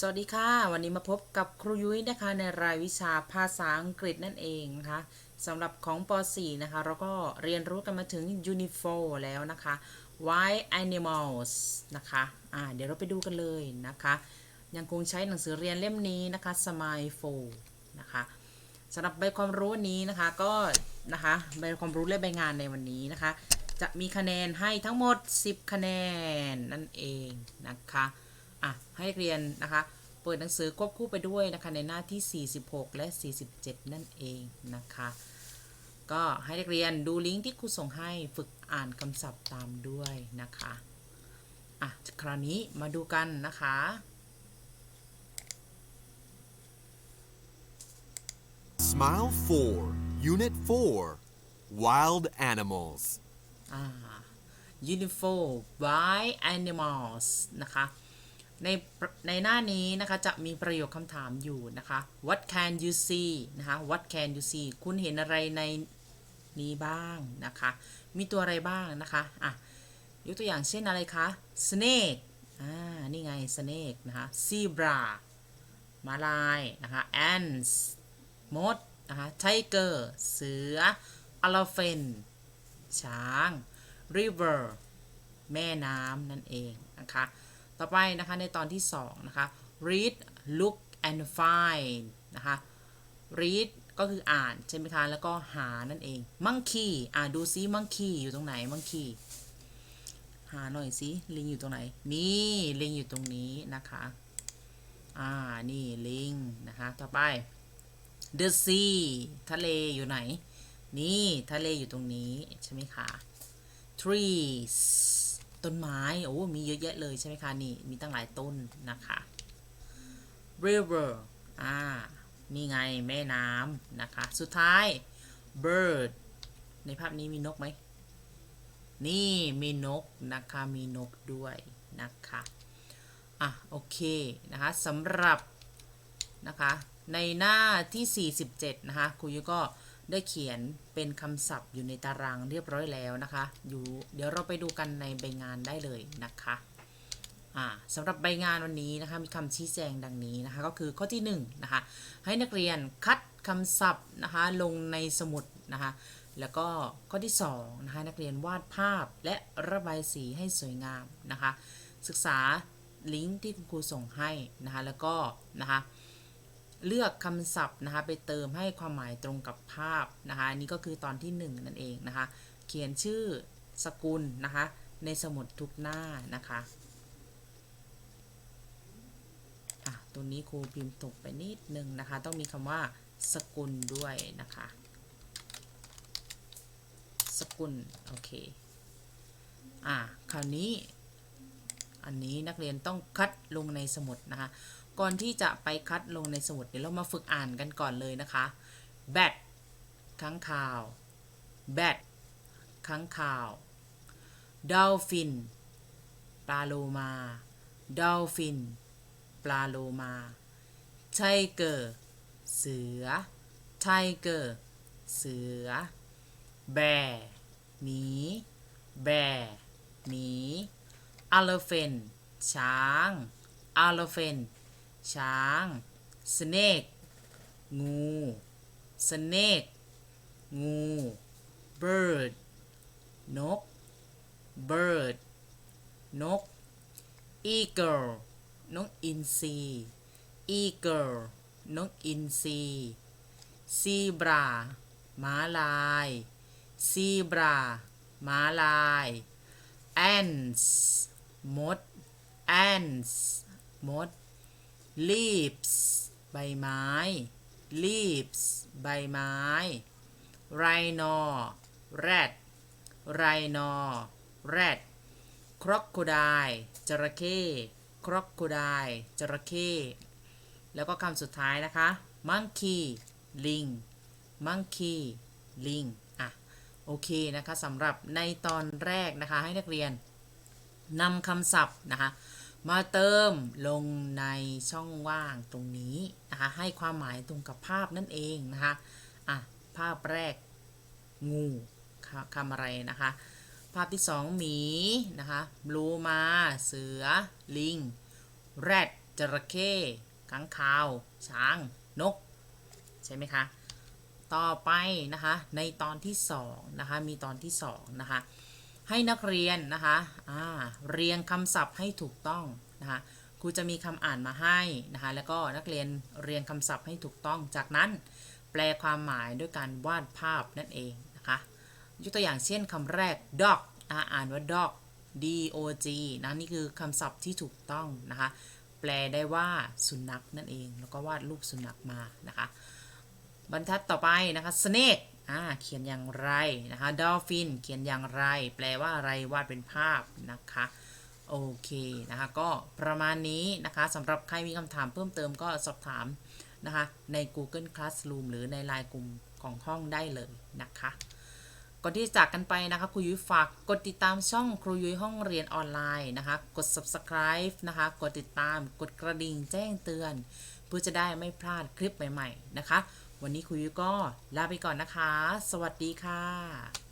สวัสดีค่ะ วันนี้มาพบกับครูยุ้ยนะคะในรายวิชาภาษาอังกฤษนั่นเองนะคะสำหรับของป .4 นะคะ เราก็เรียนรู้กันมาถึง Unifor แล้วนะคะ Why Animals นะคะอ่าเดี๋ยวเราไปดูกันเลยนะคะ ยังคงใช้หนังสือเรียนเล่มนี้นะคะ Smile 4นะคะสำหรับใบความรู้นนี้นะคะก็นะคะใบความรู้และใบงานในวันนี้นะคะ จะมีคะแนนให้ทั้งหมด 10 คะแนนนั่นเองนะคะ อะให้เรียนนะคะ เปิดหนังสือควบคู่ไปด้วยนะคะในหน้าที่ 46 และ 47 นั่นเองนะคะ ก็ให้นักเรียนดูลิงก์ที่ครูส่งให้ฝึกอ่านคำศัพท์ตามด้วยนะคะอะคราวนี้มาดูกันนะคะ Smile 4, Unit 4 Wild Animals. อ่า uniform by animals นะคะ ในในหน้านี้นะคะจะมีประโยคคำถามอยู่นะคะ what can you see นะคะ what can you see คุณเห็นอะไรในนี้บ้างนะคะ มีตัวอะไรบ้างนะคะ อะ ยกตัวอย่างเช่นอะไรคะ snake อ่า นี่ไง snake นะคะ zebra มาลายนะคะ ants มดนะคะ tiger เสือ elephant ช้าง river แม่น้ำนั่นเองนะคะ ต่อไปนะคะในตอนที่ 2 นะคะ read look and find นะคะ read ก็คืออ่าน ใช่ไหมคะ แล้วก็หานั่นเอง monkey อ่าดูซิ monkey อยู่ตรงไหน monkey หาหน่อยสิลิงอยู่ตรงไหน นี่ลิงอยู่ตรงนี้นะคะ อ่า นี่ลิงนะคะ ต่อไป the sea ทะเลอยู่ไหน นี่ ทะเลอยู่ตรงนี้ ใช่ไหมคะ trees ต้นไม้โอ้มีเยอะแยะเลยใช่ไหมคะนี่มีตั้งหลายต้นนะคะ river อ่านี่ไงแม่น้ำนะคะ สุดท้าย bird ในภาพนี้มีนกไหม นี่มีนกนะคะมีนกด้วยนะคะอะโอเคนะคะสำหรับนะคะในหน้าที่ 47 นะคะครูยุก็ ได้เขียนเป็นคำศัพท์อยู่ในตารางเรียบร้อยแล้วนะคะ อยู่เดี๋ยวเราไปดูกันในใบงานได้เลยนะคะอ่าสำหรับใบงานวันนี้นะคะมีคำชี้แจงดังนี้นะคะก็คือข้อที่1นะคะให้นักเรียนคัดคำศัพท์นะคะลงในสมุดนะคะแล้วก็ข้อที่2นะคะนักเรียนวาดภาพและระบายสีให้สวยงามนะคะศึกษาลิงก์ที่คุณครูส่งให้นะคะแล้วก็นะคะ เลือกคำศัพท์นะคะไปเติมให้ความหมายตรงกับภาพนะคะอันนี่ก็คือตอนที่ 1 นั่นเองนะคะ เขียนชื่อสกุลนะคะในสมุดทุกหน้านะคะอะตรงนี้ครูพิมพ์ตกไปนิดนึงนะคะ ต้องมีคำว่าสกุลด้วยนะคะ สกุลโอเคอะคราวนี้อันนี้นักเรียนต้องคัดลงในสมุดนะคะ ก่อนที่จะไปคัดลงในสมุดเดี๋ยวเรามาฝึกอ่านกันก่อนเลยนะคะ bat ค้างคาว bat ค้างคาว dolphin ปลาโลมา dolphin ปลาโลมา tiger เสือ tiger เสือ bear หมี bear หมี elephant ช้าง elephant ช้าง snake งู snake งู bird นก bird นก eagle นกอินทรี eagle นกอินทรี zebra ม้าลาย zebra ม้าลาย ants มด ants มด leaves ใบไม้ leaves ใบไม้ rhino rat rhino rat crocodile จระเข้ crocodile จระเข้แล้วก็คำสุดท้ายนะคะ monkey ลิง monkey ลิงอะโอเคนะคะสำหรับในตอนแรกนะคะให้นักเรียนนำคำศัพท์นะคะ มาเติมลงในช่องว่างตรงนี้นะคะให้ความหมายตรงกับภาพนั่นเองนะคะอะภาพแรกงูคำอะไรนะคะ ภาพที่สองหมีนะคะบลูมาเสือ ลิง แรดจระเข้ค้างคาว ช้าง นก ใช่ไหมคะ ต่อไปนะคะในตอนที่2นะคะมีตอนที่2นะคะ ให้นักเรียนนะคะอ่าเรียงคำศัพท์ให้ถูกต้องนะคะครูจะมีคำอ่านมาให้นะคะแล้วก็นักเรียนเรียงคำศัพท์ให้ถูกต้อง จากนั้นแปลความหมายด้วยการวาดภาพนั่นเองนะคะยกตัวอย่างเช่นคำแรก dog อ่าอ่านว่า dog d o g นะนี่คือคำศัพท์ที่ถูกต้องนะคะแปลได้ว่าสุนัขนั่นเอง แล้วก็วาดรูปสุนัขมานะคะ บรรทัดต่อไปนะคะ snake อ่าเขียนอย่างไรนะคะ dolphin เขียนอย่างไร แปลว่าอะไรวาดเป็นภาพนะคะโอเคนะคะก็ประมาณนี้นะคะสำหรับใครมีคำถามเพิ่มเติมก็สอบถามนะคะใน Google Classroom หรือในไลน์กลุ่มของห้องได้เลยนะคะก่อนที่จะจากกันไปนะคะครูยุ้ยฝากกดติดตามช่องครูยุ้ยห้องเรียนออนไลน์นะคะ กด subscribe นะคะกดติดตามกดกระดิ่งแจ้งเตือน เพื่อจะได้ไม่พลาดคลิปใหม่ ๆ นะคะ วันนี้คุยก็ลาไปก่อนนะคะ สวัสดีค่ะ